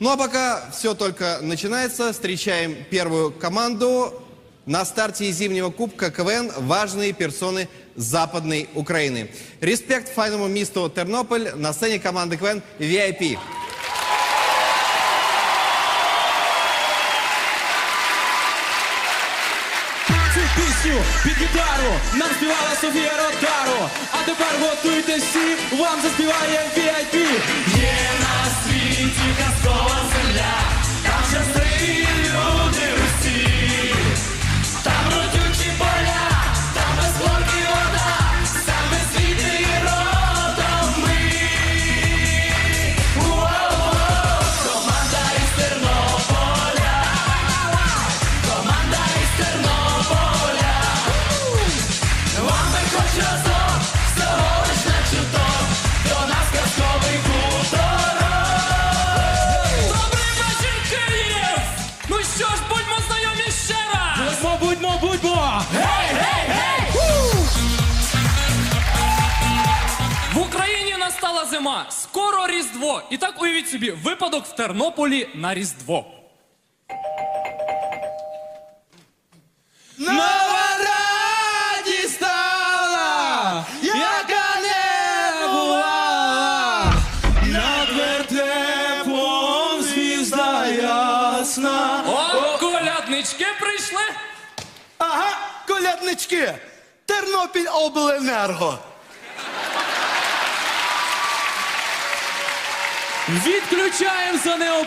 Ну а пока все только начинается, встречаем первую команду. На старте зимнего кубка КВН важные персоны Западной Украины. Респект файному місту Тернополь на сцені команди КВН VIP. Цю пісню під гітару нам співала Софія Ротару. А тепер готуйтесь всі, вам заспіває VIP. Є До нас казковий. Добрий вечір! Ну що ж, будьмо знайомі ще раз! Будьмо, будьмо, будьмо! Гей, гей, гей! В Україні настала зима, скоро Різдво. І так уявіть собі, випадок в Тернополі на Різдво. Коляднички. Тернопіль обленерго. Відключаємо за неоплату.